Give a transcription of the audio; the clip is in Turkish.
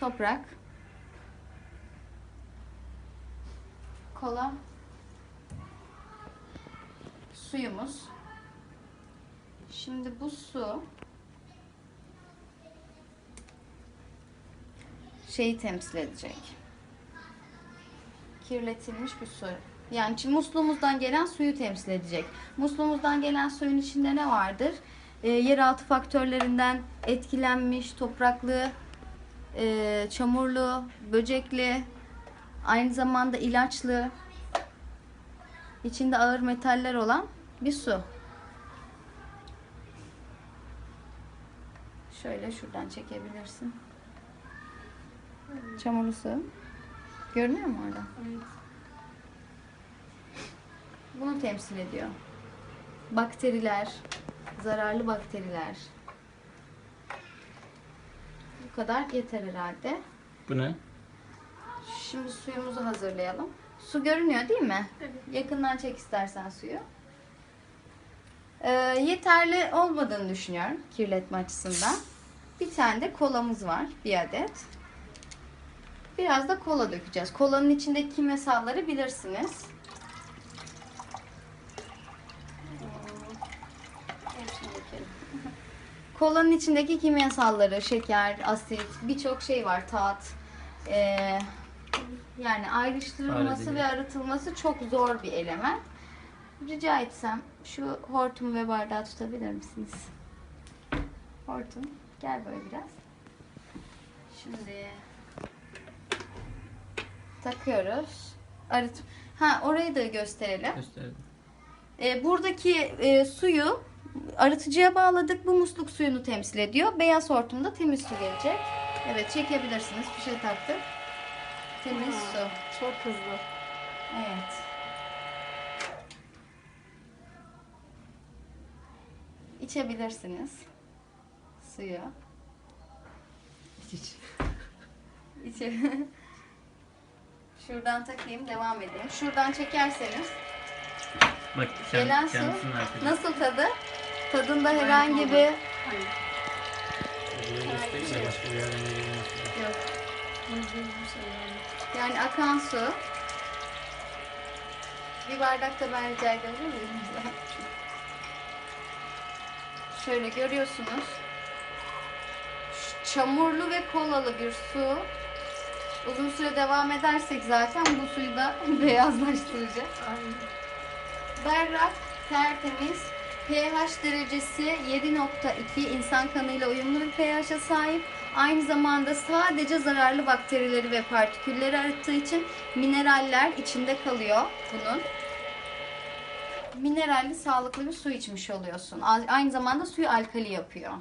toprak, kola, suyumuz. Şimdi bu su şeyi temsil edecek. Kirletilmiş bir su. Yani musluğumuzdan gelen suyu temsil edecek. Musluğumuzdan gelen suyun içinde ne vardır? Ee, yeraltı faktörlerinden etkilenmiş, topraklı, e, çamurlu, böcekli, aynı zamanda ilaçlı, içinde ağır metaller olan bir su. Şöyle şuradan çekebilirsin. Çamurlu su. Görünüyor mu orada? Bunu temsil ediyor. Bakteriler, zararlı bakteriler. Bu kadar yeter herhalde. Bu ne? Şimdi suyumuzu hazırlayalım. Su görünüyor değil mi? Evet. Yakından çek istersen suyu. Ee, yeterli olmadığını düşünüyorum kirletme açısından. Bir tane de kolamız var. Bir adet. Biraz da kola dökeceğiz. Kolanın içindeki kimyasalları bilirsiniz. Kolanın içindeki kimyasalları, şeker, asit, birçok şey var. Tat. Ee, yani ayrıştırılması Ayrı ve arıtılması çok zor bir element. Rica etsem şu hortum ve bardağı tutabilir misiniz? Hortum, gel böyle biraz. Şimdi takıyoruz. Arıt. Ha orayı da gösterelim. Gösterdim. E, buradaki e, suyu arıtıcıya bağladık. Bu musluk suyunu temsil ediyor. Beyaz hortumda temiz su gelecek. Evet çekebilirsiniz. Bir şey taktık. Temiz su. Çok hızlı. Evet. İçebilirsiniz suyu. İç iç. Şuradan takayım, devam edeyim. Şuradan çekerseniz Bak Gelen kend, su nasıl tadı? Tadında herhangi bir yani. Akan su. Bir bardak da ben rica edebilir miyim? Şöyle görüyorsunuz. Çamurlu ve kolalı bir su. Uzun süre devam edersek zaten bu suyu da beyazlaştıracak. Aynen. Berrak, tertemiz, pH derecesi 7.2 insan kanıyla uyumlu bir pH'e sahip. Aynı zamanda sadece zararlı bakterileri ve partikülleri arıttığı için mineraller içinde kalıyor bunun. Mineralli sağlıklı bir su içmiş oluyorsun. Aynı zamanda suyu alkali yapıyor.